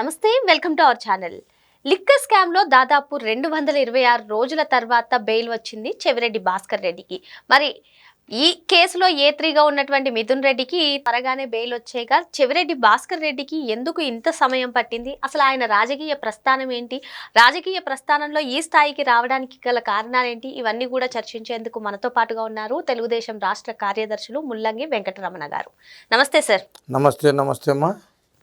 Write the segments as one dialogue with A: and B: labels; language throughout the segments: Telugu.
A: నమస్తే welcome to our channel. Liquor స్కామ్లో దాదాపు రెండు వందల ఇరవై ఆరు రోజుల తర్వాత బెయిల్ వచ్చింది చెవిరెడ్డి భాస్కర్ రెడ్డికి. మరి ఈ కేసులో ఏ త్రీగా ఉన్నటువంటి మిథున్ రెడ్డికి త్వరగానే బెయిల్ వచ్చేగా చెవిరెడ్డి భాస్కర్ రెడ్డికి ఎందుకు ఇంత సమయం పట్టింది? అసలు ఆయన రాజకీయ ప్రస్థానం ఏంటి? రాజకీయ ప్రస్థానంలో ఈ స్థాయికి రావడానికి గల కారణాలేంటి ఇవన్నీ కూడా చర్చించేందుకు మనతో పాటుగా ఉన్నారు తెలుగుదేశం రాష్ట్ర కార్యదర్శులు ముల్లంగి వెంకటరమణ గారు. నమస్తే సార్.
B: నమస్తే నమస్తే అమ్మా.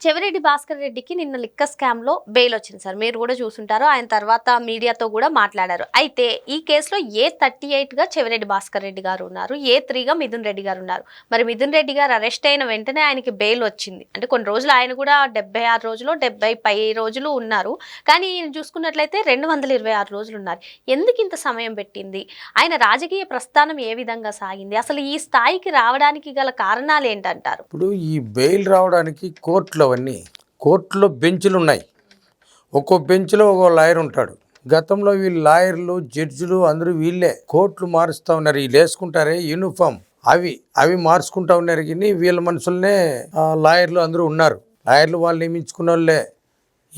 A: చెవిరెడ్డి భాస్కర్ రెడ్డికి నిన్న లిక్కర్ స్కామ్లో బెయిల్ వచ్చింది సార్. మీరు కూడా చూసుంటారు. ఆయన తర్వాత మీడియాతో కూడా మాట్లాడారు. అయితే ఈ కేసులో ఏ థర్టీ ఎయిట్గా చెవిరెడ్డి భాస్కర్ రెడ్డి గారు ఉన్నారు? ఏ త్రీగా మిథున్ రెడ్డి గారు ఉన్నారు? మరి మిథున్ రెడ్డి గారు అరెస్ట్ అయిన వెంటనే ఆయనకి బెయిల్ వచ్చింది. అంటే కొన్ని రోజులు ఆయన కూడా డెబ్బై ఆరు రోజులు డెబ్బై పై రోజులు ఉన్నారు. కానీ ఈయన చూసుకున్నట్లయితే రెండు వందల ఇరవై ఆరు రోజులు ఉన్నారు. ఎందుకు ఇంత సమయం పెట్టింది? ఆయన రాజకీయ ప్రస్థానం ఏ విధంగా సాగింది? అసలు ఈ స్థాయికి రావడానికి గల కారణాలు ఏంటంటారు?
B: ఇప్పుడు ఈ బెయిల్ రావడానికి కోర్టులో అవన్నీ కోర్టులో బెంచులు ఉన్నాయి ఒక్కో బెంచ్లో ఒక్కో లాయర్ ఉంటాడు. గతంలో వీళ్ళు లాయర్లు జడ్జిలు అందరూ వీళ్ళే. కోర్టులు మారుస్తూ ఉన్నారు. వీళ్ళు వేసుకుంటారే యూనిఫామ్. అవి అవి మార్చుకుంటా ఉన్నారు కానీ వీళ్ళ మనుషులనే లాయర్లు అందరూ ఉన్నారు. లాయర్లు వాళ్ళు నియమించుకున్న వాళ్ళే.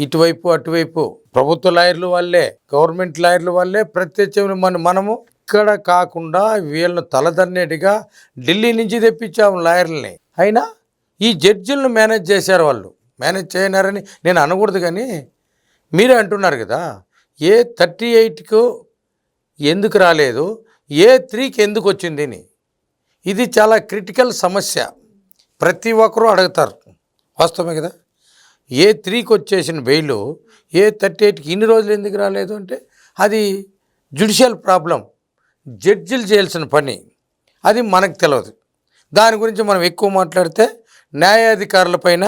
B: ఇటువైపు అటువైపు. ప్రభుత్వ లాయర్లు వాళ్ళే. గవర్నమెంట్ లాయర్లు వాళ్ళే. ప్రత్యక్షమైన మన మనము ఇక్కడ కాకుండా వీళ్ళను తలదన్నేటిగా ఢిల్లీ నుంచి తెప్పించాము లాయర్లని. అయినా ఈ జడ్జిలను మేనేజ్ చేశారు వాళ్ళు. మేనేజ్ చేయనారని నేను అనకూడదు కానీ మీరే అంటున్నారు కదా. ఏ థర్టీ ఎయిట్కు ఎందుకు రాలేదు? ఏ త్రీకి ఎందుకు వచ్చింది అని. ఇది చాలా క్రిటికల్ సమస్య. ప్రతి ఒక్కరూ అడుగుతారు. వాస్తవమే కదా. ఏ త్రీకి వచ్చేసిన బెయిలు ఏ థర్టీ ఎయిట్కి ఇన్ని రోజులు ఎందుకు రాలేదు అంటే అది జుడిషియల్ ప్రాబ్లం. జడ్జిలు చేయాల్సిన పని. అది మనకు తెలియదు దాని గురించి మనం ఎక్కువ మాట్లాడితే న్యాయాధికారుల పైన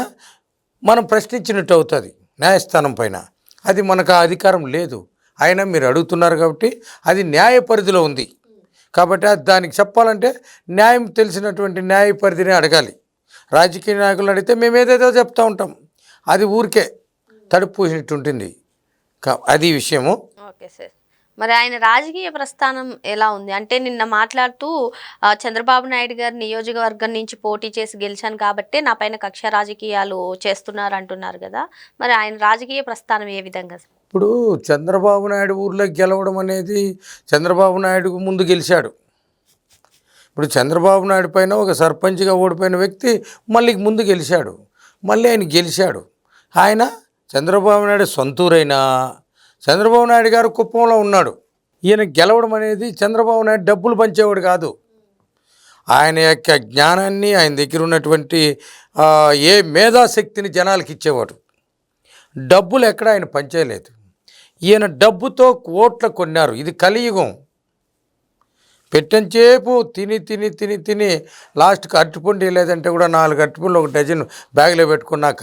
B: మనం ప్రశ్నించినట్టు అవుతుంది న్యాయస్థానం పైన. అది మనకు ఆ అధికారం లేదు. అయినా మీరు అడుగుతున్నారు కాబట్టి అది న్యాయ పరిధిలో ఉంది. కాబట్టి అది దానికి చెప్పాలంటే న్యాయం తెలిసినటువంటి న్యాయ పరిధిని అడగాలి. రాజకీయ నాయకులు అడిగితే మేము ఏదేదో చెప్తూ ఉంటాం. అది ఊరికే తడుపు పూసినట్టు ఉంటుంది. అది విషయము.
A: Okay sir. మరి ఆయన రాజకీయ ప్రస్థానం ఎలా ఉంది? అంటే నిన్న మాట్లాడుతూ చంద్రబాబు నాయుడు గారి నియోజకవర్గం నుంచి పోటీ చేసి గెలిచాను కాబట్టి నా పైన కక్ష రాజకీయాలు చేస్తున్నారు అంటున్నారు కదా. మరి ఆయన రాజకీయ ప్రస్థానం ఏ విధంగా?
B: ఇప్పుడు చంద్రబాబు నాయుడు ఊర్లో గెలవడం అనేది చంద్రబాబు నాయుడు ముందు గెలిచాడు. ఇప్పుడు చంద్రబాబు నాయుడు పైన ఒక సర్పంచ్గా ఓడిపోయిన వ్యక్తి మళ్ళీ ముందు గెలిచాడు. మళ్ళీ ఆయన గెలిచాడు. ఆయన చంద్రబాబు నాయుడు సొంతూరైనా చంద్రబాబు నాయుడు గారు కుప్పంలో ఉన్నాడు. ఈయన గెలవడం అనేది చంద్రబాబు నాయుడు డబ్బులు పంచేవాడు కాదు. ఆయన యొక్క జ్ఞానాన్ని ఆయన దగ్గర ఉన్నటువంటి ఏ మేధాశక్తిని జనాలకి ఇచ్చేవాడు. డబ్బులు ఎక్కడ ఆయన పంచేయలేదు. ఈయన డబ్బుతో కోట్ల కొన్నారు. ఇది కలియుగం. పెట్టంచేపు తిని తిని తిని తిని లాస్ట్కి అరటిపండు లేదంటే కూడా నాలుగు అరటిపండ్లు ఒక డజన్ బ్యాగ్లో పెట్టుకుని నాకు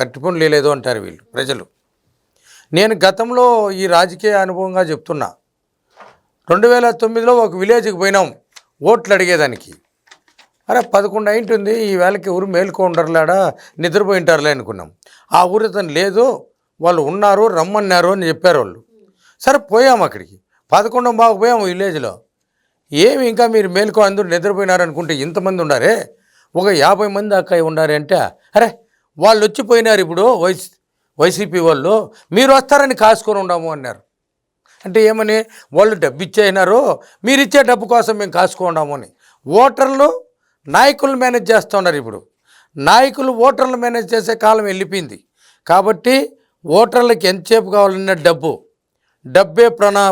B: లేదు అంటారు వీళ్ళు ప్రజలు. నేను గతంలో ఈ రాజకీయ అనుభవంగా చెప్తున్నా. రెండు వేల తొమ్మిదిలో ఒక విలేజ్కి పోయినాం. ఓట్లు అడిగేదానికి. అరే పదకొండు అయింటుంది. ఈ వేళకి ఊరు మేలుకుంటారులాడా నిద్రపోయింటారులే అనుకున్నాం. ఆ ఊరు అతను లేదు. వాళ్ళు ఉన్నారు రమ్మన్నారు అని చెప్పారు వాళ్ళు. సరే పోయాం అక్కడికి. పదకొండు బాగు పోయాము విలేజ్లో. ఏమి ఇంకా మీరు మేలుకో అందరూ నిద్రపోయినారు అనుకుంటే ఇంతమంది ఉన్నారే ఒక యాభై మంది దాకా ఉండారంటే అరే వాళ్ళు వచ్చిపోయినారు ఇప్పుడు వయసు వైసీపీ వాళ్ళు మీరు వస్తారని కాసుకొని ఉండము అన్నారు. అంటే ఏమని? వాళ్ళు డబ్బు ఇచ్చేసినారు మీరు ఇచ్చే డబ్బు కోసం మేము కాసుకున్నాము అని. ఓటర్లు నాయకులు మేనేజ్ చేస్తున్నారు ఇప్పుడు. నాయకులు ఓటర్లు మేనేజ్ చేసే కాలం వెళ్ళిపోయింది. కాబట్టి ఓటర్లకు ఎంతసేపు కావాలన్న డబ్బు? డబ్బే ప్రనా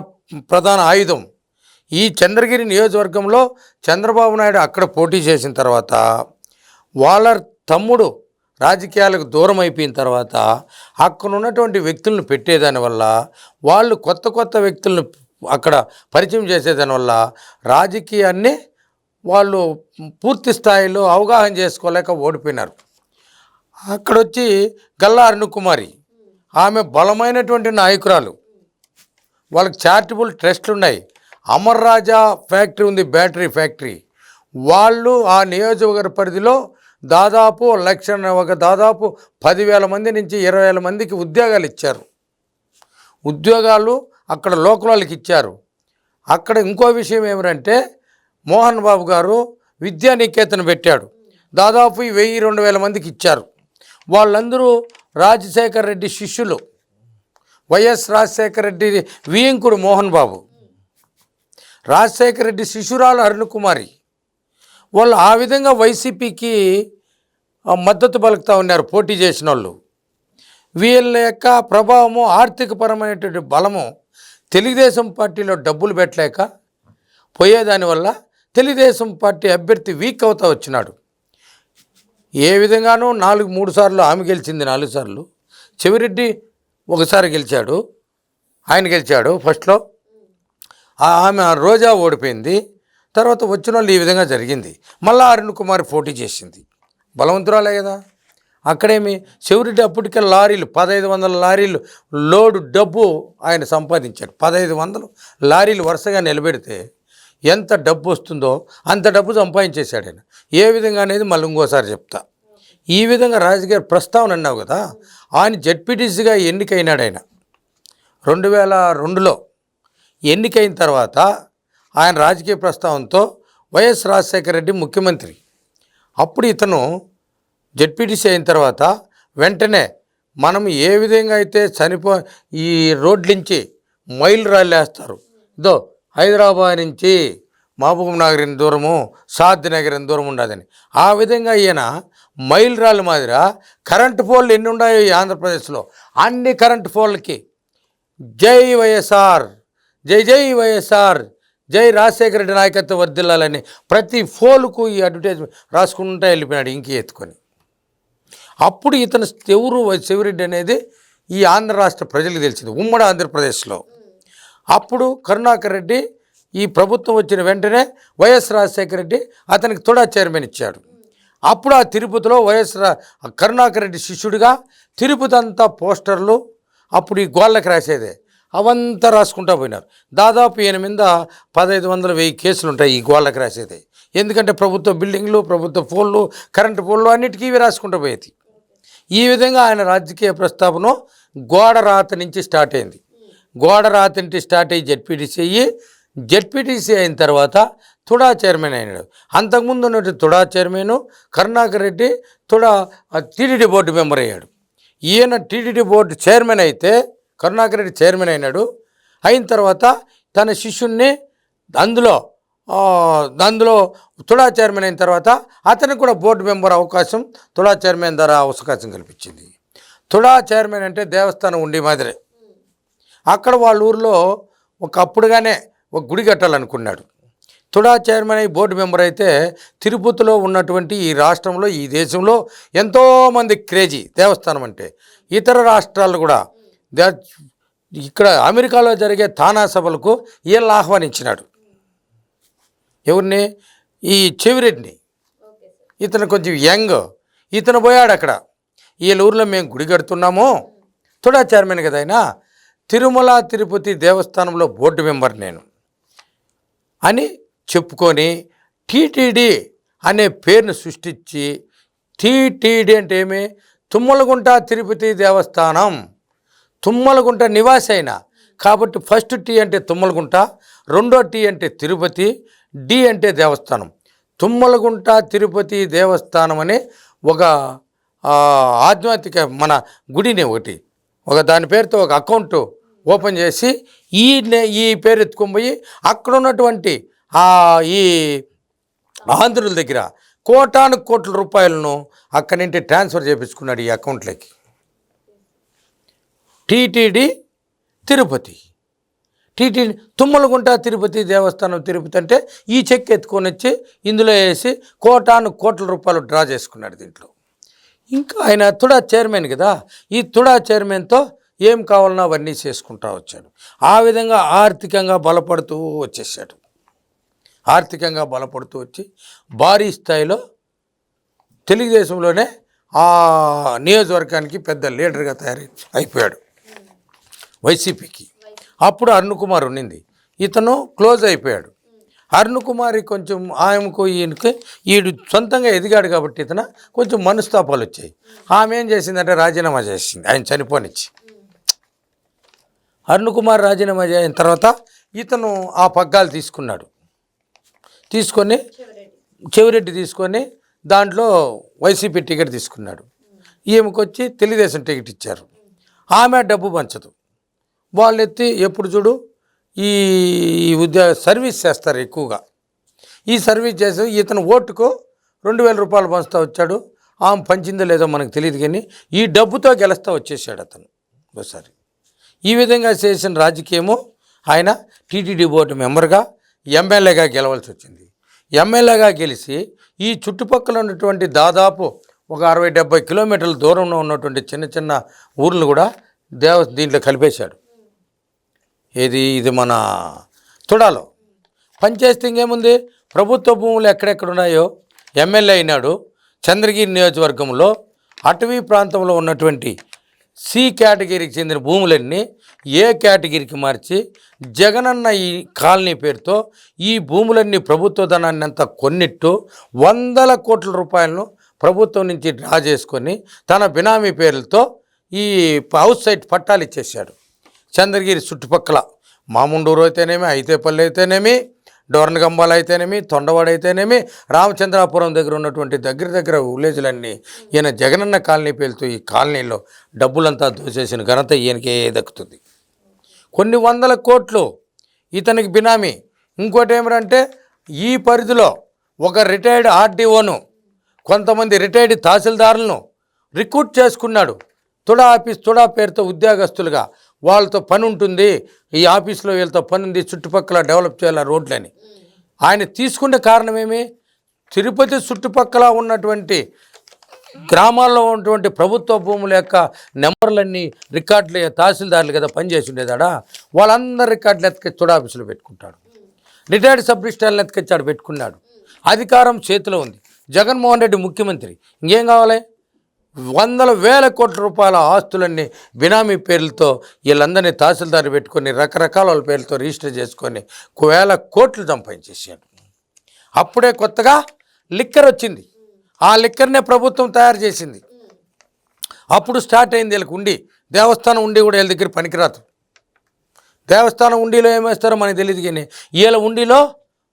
B: ప్రధాన ఆయుధం. ఈ చంద్రగిరి నియోజకవర్గంలో చంద్రబాబు నాయుడు అక్కడ పోటీ చేసిన తర్వాత వాళ్ళ తమ్ముడు రాజకీయాలకు దూరం అయిపోయిన తర్వాత అక్కడ ఉన్నటువంటి వ్యక్తులను పెట్టేదాని వల్ల వాళ్ళు కొత్త కొత్త వ్యక్తులను అక్కడ పరిచయం చేసేదాని వల్ల రాజకీయాన్ని వాళ్ళు పూర్తి స్థాయిలో అవగాహన చేసుకోలేక ఓడిపోయినారు. అక్కడొచ్చి గల్లా అరుణకుమారి ఆమె బలమైనటువంటి నాయకురాలు. వాళ్ళకి చారిటబుల్ ట్రస్ట్లు ఉన్నాయి. అమర్ రాజా ఫ్యాక్టరీ ఉంది బ్యాటరీ ఫ్యాక్టరీ. వాళ్ళు ఆ నియోజకవర్గ పరిధిలో దాదాపు లక్ష ఒక దాదాపు పదివేల మంది నుంచి ఇరవై వేల మందికి ఉద్యోగాలు ఇచ్చారు. ఉద్యోగాలు అక్కడ లోకల్ వాళ్ళకి ఇచ్చారు. అక్కడ ఇంకో విషయం ఏమిటంటే మోహన్ బాబు గారు విద్యానికేతన్ పెట్టాడు. దాదాపు వెయ్యి రెండు వేల మందికి ఇచ్చారు. వాళ్ళందరూ రాజశేఖర రెడ్డి శిష్యులు. వైఎస్ రాజశేఖర రెడ్డి వియంకుడు మోహన్ బాబు. రాజశేఖర రెడ్డి శిశురాలు అరుణకుమారి వాళ్ళు ఆ విధంగా వైసీపీకి మద్దతు పలుకుతూ ఉన్నారు పోటీ చేసిన వాళ్ళు వీళ్ళ యొక్క ప్రభావము ఆర్థికపరమైనటువంటి బలము తెలుగుదేశం పార్టీలో డబ్బులు పెట్టలేక పోయేదానివల్ల తెలుగుదేశం పార్టీ అభ్యర్థి వీక్ అవుతా వచ్చినాడు. ఏ విధంగానూ నాలుగు మూడు సార్లు ఆమె గెలిచింది నాలుగు సార్లు. చెవిరెడ్డి ఒకసారి గెలిచాడు ఆయన గెలిచాడు ఫస్ట్లో. ఆ ఆమె రోజా ఓడిపోయింది. తర్వాత వచ్చిన వాళ్ళు ఈ విధంగా జరిగింది. మళ్ళా అరుణ్ కుమార్ పోటీ చేసింది. బలవంతురాలే కదా. అక్కడేమి? చెవిరెడ్డి అప్పటికే లారీలు పదహైదు వందల లారీలు లోడు డబ్బు ఆయన సంపాదించాడు. పదహైదు వందలు లారీలు వరుసగా నిలబెడితే ఎంత డబ్బు వస్తుందో అంత డబ్బు సంపాదించేశాడు ఆయన. ఏ విధంగా అనేది మళ్ళీ ఇంకోసారి చెప్తా. ఈ విధంగా రాజకీయ ప్రస్తావన అన్నావు కదా ఆయన జడ్పీటీసీగా ఎన్నికైనాడు ఆయన. రెండు వేల రెండులో ఎన్నికైన తర్వాత ఆయన రాజకీయ ప్రస్తావనతో వైఎస్ రాజశేఖర రెడ్డి ముఖ్యమంత్రి. అప్పుడు ఇతను జడ్పీటీసీ అయిన తర్వాత వెంటనే మనం ఏ విధంగా అయితే చనిపో ఈ రోడ్ల నుంచి మైలు రాళ్ళు వేస్తారు ఇదో హైదరాబాద్ నుంచి మహబూబ్ నగర్ దూరము సాద్ నగర్ దూరం ఉండదని. ఆ విధంగా ఈయన మైల్ రాళ్ళ మాదిర కరెంటు పోల్లు ఎన్ని ఉన్నాయో ఈ ఆంధ్రప్రదేశ్లో అన్ని కరెంటు పోల్కి జై వైఎస్ఆర్ జై జై వైఎస్ఆర్ జై రాజశేఖర రెడ్డి నాయకత్వం వర్దిల్లాలని ప్రతి ఫోల్కు ఈ అడ్వర్టైజ్మెంట్ రాసుకుంటూ వెళ్ళిపోయినాడు ఇంకి ఎత్తుకొని. అప్పుడు ఇతను ఎవరు శివరెడ్డి అనేది ఈ ఆంధ్ర రాష్ట్ర ప్రజలకు తెలిసింది ఉమ్మడి ఆంధ్రప్రదేశ్లో. అప్పుడు కరుణాకర్ రెడ్డి ఈ ప్రభుత్వం వచ్చిన వెంటనే వైఎస్ రాజశేఖర రెడ్డి అతనికి తొడా చైర్మన్ ఇచ్చాడు. అప్పుడు ఆ తిరుపతిలో వైఎస్ రా కరుణాకర్ రెడ్డి శిష్యుడిగా తిరుపతి అంతా పోస్టర్లు అప్పుడు ఈ గోళ్ళకి రాసేదే. అవంతా రాసుకుంటా పోయినారు. దాదాపు ఈయన మీద పదహైదు వందల వెయ్యి కేసులు ఉంటాయి ఈ గోళ్ళకి రాసేది. ఎందుకంటే ప్రభుత్వ బిల్డింగ్లు ప్రభుత్వ ఫోన్లు కరెంటు ఫోన్లు అన్నిటికీ ఇవి రాసుకుంటూ పోయేది. ఈ విధంగా ఆయన రాజకీయ ప్రస్తావన గోడ రాత నుంచి స్టార్ట్ అయింది. గోడ రాత నుంచి స్టార్ట్ అయ్యి జడ్పీటీసీ అయ్యి జెడ్పీటీసీ అయిన తర్వాత తుడా చైర్మన్ అయినాడు. అంతకుముందు ఉన్నట్టు TUDA chairman Karunakar Reddy TUDA TDD board member అయ్యాడు. ఈయన టీడీడీ బోర్డు చైర్మన్ అయితే కరుణాకర్ రెడ్డి చైర్మన్ అయినాడు. అయిన తర్వాత తన శిష్యుణ్ణి అందులో అందులో తుడా చైర్మన్ అయిన తర్వాత అతనికి కూడా బోర్డు మెంబర్ అవకాశం తుడా చైర్మన్ ద్వారా అవకాశం కల్పించింది. తుడా చైర్మన్ అంటే దేవస్థానం ఉండి మాదిరే. అక్కడ వాళ్ళ ఊర్లో ఒకప్పుడుగానే ఒక గుడి కట్టాలనుకున్నాడు. తుడా చైర్మన్ అయి బోర్డు మెంబర్ అయితే తిరుపతిలో ఉన్నటువంటి ఈ రాష్ట్రంలో ఈ దేశంలో ఎంతోమంది క్రేజీ దేవస్థానం అంటే. ఇతర రాష్ట్రాలు కూడా దే ఇక్కడ అమెరికాలో జరిగే తానా సభలకు వీళ్ళని ఆహ్వానించినాడు. ఎవరిని? ఈ చెవిరెడ్డిని. ఇతను కొంచెం యంగ్. ఇతను పోయాడు అక్కడ. వీళ్ళ ఊర్లో మేము గుడి కడుతున్నాము. తుడా చైర్మన్ కదా ఆయన. తిరుమల తిరుపతి దేవస్థానంలో బోర్డు మెంబర్ నేను. అని చెప్పుకొని టీటీడీ అనే పేరును సృష్టించి టీటీడీ అంటే ఏమి? తుమ్మలగుంట తిరుపతి దేవస్థానం. తుమ్మలగుంట నివాసైన. కాబట్టి ఫస్ట్ టీ అంటే తుమ్మలగుంట రెండో టీ అంటే తిరుపతి డి అంటే దేవస్థానం. తుమ్మలగుంట తిరుపతి దేవస్థానం అనే ఒక ఆధ్యాత్మిక మన గుడిని ఒకటి. ఒక దాని పేరుతో ఒక అకౌంట్ ఓపెన్ చేసి ఈ ఈ పేరు ఎత్తుకొని పోయి అక్కడ ఉన్నటువంటి ఈ ఆంధ్రుల దగ్గర కోటాను కోట్ల రూపాయలను అక్కడి నుండి ట్రాన్స్ఫర్ చేయించుకున్నాడు ఈ అకౌంట్లోకి. టీటీడీ తిరుపతి. టీటీడీ తుమ్మలగుంట తిరుపతి దేవస్థానం తిరుపతి అంటే ఈ చెక్ ఎత్తుకొని వచ్చి ఇందులో వేసి కోటాను కోట్ల రూపాయలు డ్రా చేసుకున్నాడు దీంట్లో. ఇంకా ఆయన తుడా చైర్మన్ కదా ఈ తుడా చైర్మన్తో ఏం కావాలన్నా అవన్నీ చేసుకుంటా వచ్చాడు. ఆ విధంగా ఆర్థికంగా బలపడుతూ వచ్చేసాడు. ఆర్థికంగా బలపడుతూ వచ్చి భారీ స్థాయిలో తెలుగుదేశంలోనే ఆ నియోజకవర్గానికి పెద్ద లీడర్గా తయారై అయిపోయాడు. వైసీపీకి. అప్పుడు అరుణ్ కుమార్ ఉండింది ఇతను క్లోజ్ అయిపోయాడు. అరుణకుమారి కొంచెం ఆమెకు ఈయనకి ఈడు సొంతంగా ఎదిగాడు కాబట్టి ఇతను కొంచెం మనస్తాపాలు వచ్చాయి. ఆమె ఏం చేసిందంటే రాజీనామా చేసింది. ఆయన చనిపోనిచ్చి. అరుణ్ కుమార్ రాజీనామా అయిన తర్వాత ఇతను ఆ పగ్గాలు తీసుకున్నాడు. తీసుకొని చెవిరెడ్డి తీసుకొని దాంట్లో వైసీపీ టికెట్ తీసుకున్నాడు. ఈమెకొచ్చి తెలుగుదేశం టికెట్ ఇచ్చారు. ఆమె డబ్బు పంచదు. వాళ్ళు ఎత్తి ఎప్పుడు చూడు ఈ ఉద్యోగ సర్వీస్ చేస్తారు ఎక్కువగా. ఈ సర్వీస్ చేసి ఇతను ఓటుకు రెండు వేల రూపాయలు పంచుతూ వచ్చాడు. ఆమె పంచిందో లేదో మనకు తెలియదు కానీ ఈ డబ్బుతో గెలుస్తూ వచ్చేసాడు అతను ఒకసారి. ఈ విధంగా చేసిన రాజకీయము ఆయన టీటీడీ బోర్డు మెంబర్గా ఎమ్మెల్యేగా గెలవాల్సి వచ్చింది. ఎమ్మెల్యేగా గెలిచి ఈ చుట్టుపక్కల ఉన్నటువంటి దాదాపు ఒక అరవై డెబ్బై కిలోమీటర్ల దూరంలో ఉన్నటువంటి చిన్న చిన్న ఊర్లు కూడా దేవ దీంట్లో కలిపేశాడు. ఏది? ఇది మన తుడాలో పనిచేస్తే ఇంకేముంది? ప్రభుత్వ భూములు ఎక్కడెక్కడ ఉన్నాయో? ఎమ్మెల్యే అయినాడు. చంద్రగిరి నియోజకవర్గంలో అటవీ ప్రాంతంలో ఉన్నటువంటి సి కేటగిరీకి చెందిన భూములన్నీ ఏ కేటగిరీకి మార్చి జగనన్న ఈ కాలనీ పేరుతో ఈ భూములన్నీ ప్రభుత్వ ధనాన్ని అంతా కొన్నిట్టు వందల కోట్ల రూపాయలను ప్రభుత్వం నుంచి డ్రా చేసుకొని తన బినామీ పేర్లతో ఈ హౌస్ సైట్ పట్టాలు ఇచ్చేసాడు చంద్రగిరి చుట్టుపక్కల మాముండూరు అయితేనేమి అయితేపల్లి అయితేనేమి డోర్నగంబాలు అయితేనేమి తొండవాడు అయితేనేమి రామచంద్రాపురం దగ్గర ఉన్నటువంటి దగ్గర దగ్గర విలేజ్లన్నీ ఈయన జగనన్న కాలనీ పేలుతూ ఈ కాలనీలో డబ్బులంతా దోచేసిన ఘనత ఈయనకే దక్కుతుంది. కొన్ని వందల కోట్లు ఇతనికి బినామీ. ఇంకోటి ఏమిటంటే ఈ పరిధిలో ఒక రిటైర్డ్ ఆర్డీఓను కొంతమంది రిటైర్డ్ తహసీల్దారులను రిక్రూట్ చేసుకున్నాడు. తుడా ఆఫీస్ తుడా పేరుతో ఉద్యోగస్తులుగా వాళ్ళతో పని ఉంటుంది. ఈ ఆఫీస్లో వీళ్ళతో పని ఉంది. చుట్టుపక్కల డెవలప్ చేయాలి రోడ్లని. ఆయన తీసుకునే కారణమేమి తిరుపతి చుట్టుపక్కల ఉన్నటువంటి గ్రామాల్లో ఉన్నటువంటి ప్రభుత్వ భూముల యొక్క నెంబర్లన్నీ రికార్డులు తహసీల్దారులు కదా పనిచేసి ఉండేదాడా వాళ్ళందరి రికార్డులు ఎత్తుకొచ్చి చూడ ఆఫీసులో పెట్టుకుంటాడు. రిటైర్డ్ సబ్ రిజిస్టార్లను ఎత్తుకొచ్చాడు పెట్టుకున్నాడు. అధికారం చేతిలో ఉంది. జగన్మోహన్ రెడ్డి ముఖ్యమంత్రి. ఇంకేం కావాలి? వందల వేల కోట్ల రూపాయల ఆస్తులన్నీ బినామీ పేర్లతో వీళ్ళందరినీ తహసీల్దారు పెట్టుకొని రకరకాల వాళ్ళ పేర్లతో రిజిస్టర్ చేసుకొని వేల కోట్లు సంపాదించేసాడు అప్పుడే కొత్తగా లిక్కర్ వచ్చింది. ఆ లిక్కర్నే ప్రభుత్వం తయారు చేసింది. అప్పుడు స్టార్ట్ అయింది వీళ్ళకి ఉండి. దేవస్థానం ఉండి కూడా వీళ్ళ దగ్గర పనికిరాదు. దేవస్థానం ఉండిలో ఏమేస్తారో మనకి తెలియదు కానీ వీళ్ళ ఉండిలో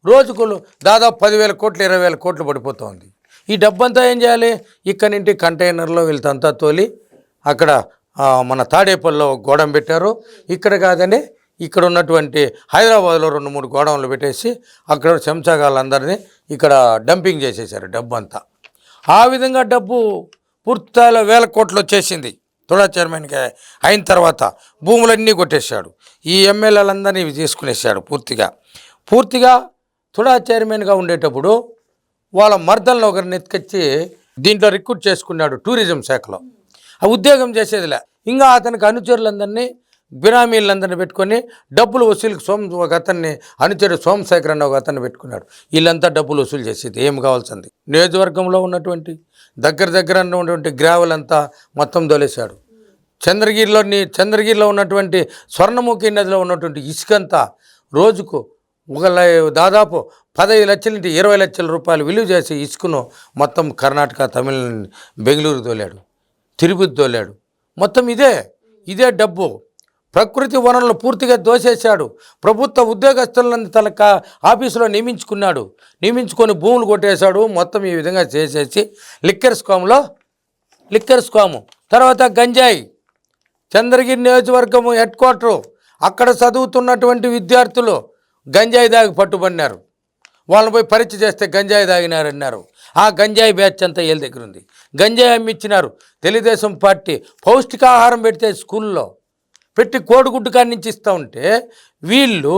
B: రోజుకు దాదాపు పదివేల కోట్లు ఇరవై వేల కోట్లు పడిపోతూ ఉంది ఈ డబ్బంతా ఏం చేయాలి? ఇక్కడి నుండి కంటైనర్లో వీళ్ళంతా తోలి అక్కడ మన తాడేపల్లిలో గోడం పెట్టారు. ఇక్కడ కాదండి ఇక్కడ ఉన్నటువంటి హైదరాబాద్లో రెండు మూడు గోడౌన్లు పెట్టేసి అక్కడ చెంచగాళ్ళందరినీ ఇక్కడ డంపింగ్ చేసేసారు డబ్బు అంతా ఆ విధంగా డబ్బు పూర్తిస్థాయిలో వేల కోట్లు వచ్చేసింది. తుడా చైర్మన్కి అయిన తర్వాత భూములన్నీ కొట్టేశాడు. ఈ ఎమ్మెల్యేలందరినీ తీసుకునేసాడు పూర్తిగా. పూర్తిగా తుడా చైర్మన్గా ఉండేటప్పుడు వాళ్ళ మర్దలను ఒకరిని ఎత్తుకొచ్చి దీంట్లో రిక్రూట్ చేసుకున్నాడు టూరిజం శాఖలో. ఆ ఉద్యోగం చేసేదిలే. ఇంకా అతనికి అనుచరులందరినీ బినామీలందరినీ పెట్టుకొని డబ్బులు వసూలుకి సోమ ఒక అతన్ని అనుచరుడు సోమశేఖర్ అన్న ఒక అతన్ని పెట్టుకున్నాడు. వీళ్ళంతా డబ్బులు వసూలు చేసేది ఏం కావాల్సింది? నియోజకవర్గంలో ఉన్నటువంటి దగ్గర దగ్గర ఉన్నటువంటి గ్రావెల్ అంతా మొత్తం దొలేశాడు చంద్రగిరిలోని చంద్రగిరిలో ఉన్నటువంటి స్వర్ణముఖి నదిలో ఉన్నటువంటి ఇసుకంతా రోజుకు ఒక దాదాపు పదహైదు లక్షల నుంచి ఇరవై లక్షల రూపాయలు విలువ చేసి ఇసుకను మొత్తం కర్ణాటక తమిళ బెంగళూరు తోలాడు తిరుపతి తోలాడు. మొత్తం ఇదే ఇదే డబ్బు. ప్రకృతి వనరులు పూర్తిగా దోసేశాడు. ప్రభుత్వ ఉద్యోగస్తులను తన కా- ఆఫీసులో నియమించుకున్నాడు. నియమించుకొని భూములు కొట్టేశాడు. మొత్తం ఈ విధంగా చేసేసి లిక్కర్ స్కామ్లో లిక్కర్ స్కాము. తర్వాత గంజాయి. చంద్రగిరి నియోజకవర్గము హెడ్ క్వార్టరు. అక్కడ చదువుతున్నటువంటి విద్యార్థులు గంజాయి దాగి పట్టుబడినారు. వాళ్ళని పోయి పరీక్ష చేస్తే గంజాయి తాగినారన్నారు. ఆ గంజాయి బ్యాచ్ అంతా వీళ్ళ దగ్గర ఉంది. గంజాయి అమ్మిచ్చినారు. తెలుగుదేశం పార్టీ పౌష్టికాహారం పెడితే స్కూల్లో పెట్టి కోడిగుడ్డు కాడి నుంచి ఇస్తూ ఉంటే వీళ్ళు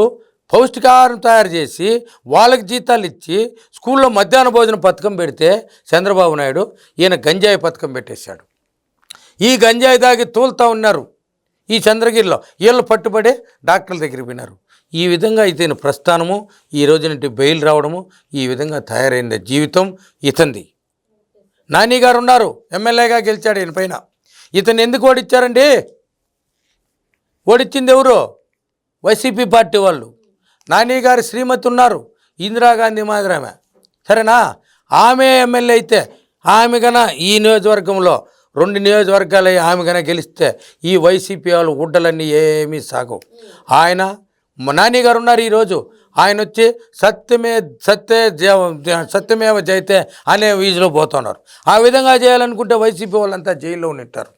B: పౌష్టికాహారం తయారు చేసి వాళ్ళకి జీతాలు ఇచ్చి స్కూల్లో మధ్యాహ్న భోజన పథకం పెడితే చంద్రబాబు నాయుడు ఈయన గంజాయి పథకం పెట్టేశాడు. ఈ గంజాయి దాగి తూలుతూ ఉన్నారు ఈ చంద్రగిరిలో. వీళ్ళు పట్టుబడి డాక్టర్ల దగ్గరికి పోయినారు. ఈ విధంగా ఇతని ప్రస్థానము ఈ రోజు నుండి బెయిల్ రావడము ఈ విధంగా తయారైంది జీవితం ఇతంది. నాని గారు ఉన్నారు ఎమ్మెల్యేగా గెలిచాడు ఈయన పైన. ఇతను ఎందుకు ఓడిచ్చారండి? ఓడిచ్చింది ఎవరు? వైసీపీ పార్టీ వాళ్ళు. నాని గారి శ్రీమతి ఉన్నారు ఇందిరాగాంధీ మాదిరామె. సరేనా? ఆమె ఎమ్మెల్యే అయితే ఆమె గన ఈ నియోజకవర్గంలో రెండు నియోజకవర్గాలు ఆమె గన గెలిస్తే ఈ వైసీపీ వాళ్ళు గుడ్డలన్నీ ఏమీ సాగవు. ఆయన నాని గారు ఉన్నారు ఈరోజు. ఆయన వచ్చి సత్యమే సత్యే సత్యమేవ జైతే అనే వీధిలో పోతున్నారు. ఆ విధంగా చేయాలనుకుంటే వైసీపీ వాళ్ళంతా జైల్లో ఉంటారు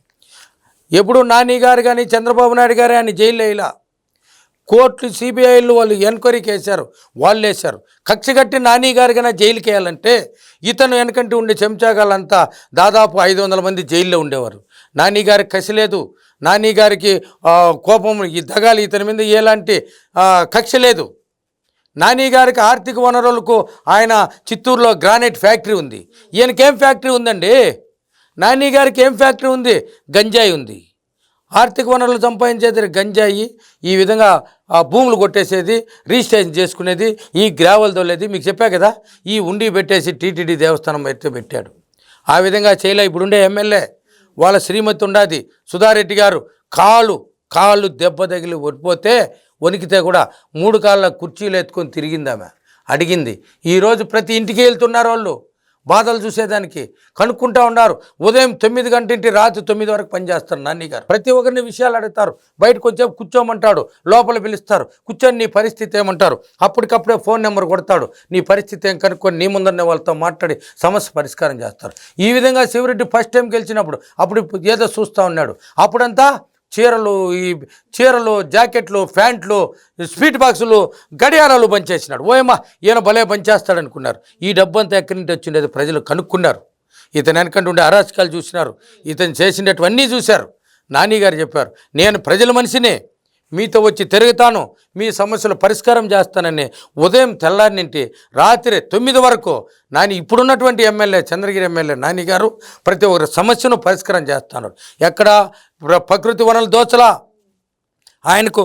B: ఎప్పుడు నాని గారు కానీ చంద్రబాబు నాయుడు గారు అని జైల్లో ఇలా. కోర్టు సిబిఐలు వాళ్ళు ఎంక్వైరీకి వేశారు వాళ్ళు వేశారు కక్ష కట్టి నాని గారు కన్నా జైలుకి వేయాలంటే ఇతను వెనకంటే ఉండే చెంచాగాళ్ళంతా దాదాపు ఐదు వందల మంది జైల్లో ఉండేవారు. నాని గారికి కసి లేదు. నాని గారికి కోపం ఈ దగాలి ఇతని మీద ఎలాంటి కక్ష లేదు. నాని గారికి ఆర్థిక వనరులకు ఆయన చిత్తూరులో గ్రానైట్ ఫ్యాక్టరీ ఉంది. ఈయనకేం ఫ్యాక్టరీ ఉందండి? నాని గారికి ఏం ఫ్యాక్టరీ ఉంది? గంజాయి ఉంది. ఆర్థిక వనరులు సంపాదించేది గంజాయి ఈ విధంగా ఆ భూములు కొట్టేసేది రిజిస్ట్రేషన్ చేసుకునేది ఈ గ్రావెల్ తోలేది. మీకు చెప్పా కదా ఈ ఉండి పెట్టేసి టీటీడీ దేవస్థానం అయితే పెట్టాడు. ఆ విధంగా చేయలే. ఇప్పుడుండే ఎమ్మెల్యే. వాళ్ళ శ్రీమతి ఉండాది. సుధారెడ్డి గారు కాలు కాళ్ళు దెబ్బ తగిలి ఒడిపోతే వణికితే కూడా మూడు కాళ్ళ కుర్చీలు ఎత్తుకొని తిరిగిందామె అడిగింది ఈరోజు ప్రతి ఇంటికి వెళ్తున్నారు వాళ్ళు? బాధలు చూసేదానికి కనుక్కుంటా ఉన్నారు. ఉదయం తొమ్మిది గంటింటి రాత్రి తొమ్మిది వరకు పనిచేస్తారు నాని గారు. ప్రతి ఒక్కరిని విషయాలు అడుగుతారు. బయటకు వచ్చే కూర్చోమంటాడు. లోపల పిలుస్తారు. కూర్చొని నీ పరిస్థితి ఏమంటారు? అప్పటికప్పుడే ఫోన్ నెంబర్ కొడతాడు. నీ పరిస్థితి ఏం కనుక్కొని నీ ముందరనే వాళ్ళతో మాట్లాడి సమస్య పరిష్కారం చేస్తారు. ఈ విధంగా శివరెడ్డి ఫస్ట్ టైం గెలిచినప్పుడు అప్పుడు ఏదో చూస్తూ ఉన్నాడు. అప్పుడంతా చీరలు ఈ చీరలు జాకెట్లు ప్యాంట్లు స్వీట్ బాక్సులు గడియారాలు పనిచేసినాడు ఓయమ్మా ఈయన భలే పంచేస్తాడు అనుకున్నారు ఈ డబ్బంతా ఎక్కడి నుండి వచ్చిండేది ప్రజలు కనుక్కున్నారు. ఇతను వెనకంటే ఉండే అరాచకాలు చూసినారు. ఇతను చేసినటువన్నీ చూశారు. నాని గారు చెప్పారు నేను ప్రజల మనిషినే. మీతో వచ్చి తిరుగుతాను. మీ సమస్యలు పరిష్కారం చేస్తానని ఉదయం తెల్లారినింటి రాత్రి తొమ్మిది వరకు నాని ఇప్పుడున్నటువంటి ఎమ్మెల్యే చంద్రగిరి ఎమ్మెల్యే నాని గారు ప్రతి ఒక్కరి సమస్యను పరిష్కారం చేస్తున్నారు. ఎక్కడ ప్రకృతి వనరులు దోచలా ఆయనకు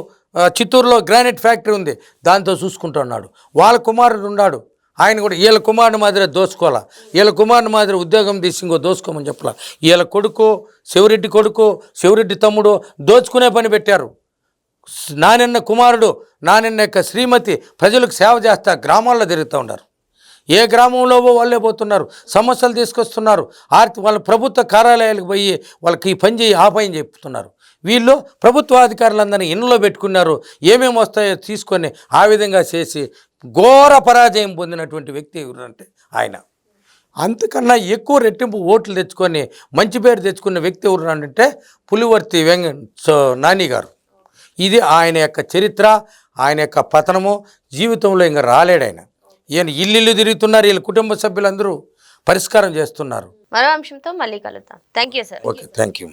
B: చిత్తూరులో గ్రానైట్ ఫ్యాక్టరీ ఉంది. దాంతో చూసుకుంటున్నాడు వాళ్ళ కుమారుడు ఉన్నాడు. ఆయన కూడా వీళ్ళ కుమారుని మాదిరి దోసుకోవాలా వీళ్ళ కుమారుని మాదిరి ఉద్యోగం తీసి ఇంకో దోసుకోమని చెప్పాల? వీళ్ళ కొడుకు శివరెడ్డి కొడుకు శివరెడ్డి తమ్ముడు దోచుకునే పని పెట్టారు. నానిన్న కుమారుడు నానిన్న యొక్క శ్రీమతి ప్రజలకు సేవ చేస్తా గ్రామాల్లో తిరుగుతూ ఉన్నారు. ఏ గ్రామంలో వాళ్ళే పోతున్నారు సమస్యలు తీసుకొస్తున్నారు ఆర్థిక వాళ్ళ ప్రభుత్వ కార్యాలయాలకు పోయి వాళ్ళకి ఈ పని చేయి ఆ పని చెప్తున్నారు. వీళ్ళు ప్రభుత్వ అధికారులందరినీ ఇళ్ళలో పెట్టుకున్నారు ఏమేమి వస్తాయో తీసుకొని ఆ విధంగా చేసి ఘోర పరాజయం పొందినటువంటి వ్యక్తి ఎవరంటే ఆయన. అంతకన్నా ఎక్కువ రెట్టింపు ఓట్లు తెచ్చుకొని మంచి పేరు తెచ్చుకున్న వ్యక్తి ఎవరు అంటే పులివర్తి వెంగ నాని గారు ఇది ఆయన యొక్క చరిత్ర ఆయన యొక్క పతనము జీవితంలో ఇంకా రాలేడు ఆయన. ఈయన ఇల్లు తిరుగుతున్నారు వీళ్ళ కుటుంబ సభ్యులందరూ పరిష్కారం చేస్తున్నారు.
A: మరో అంశంతో మళ్ళీ కలుద్దాం. Thank you sir
B: okay thank you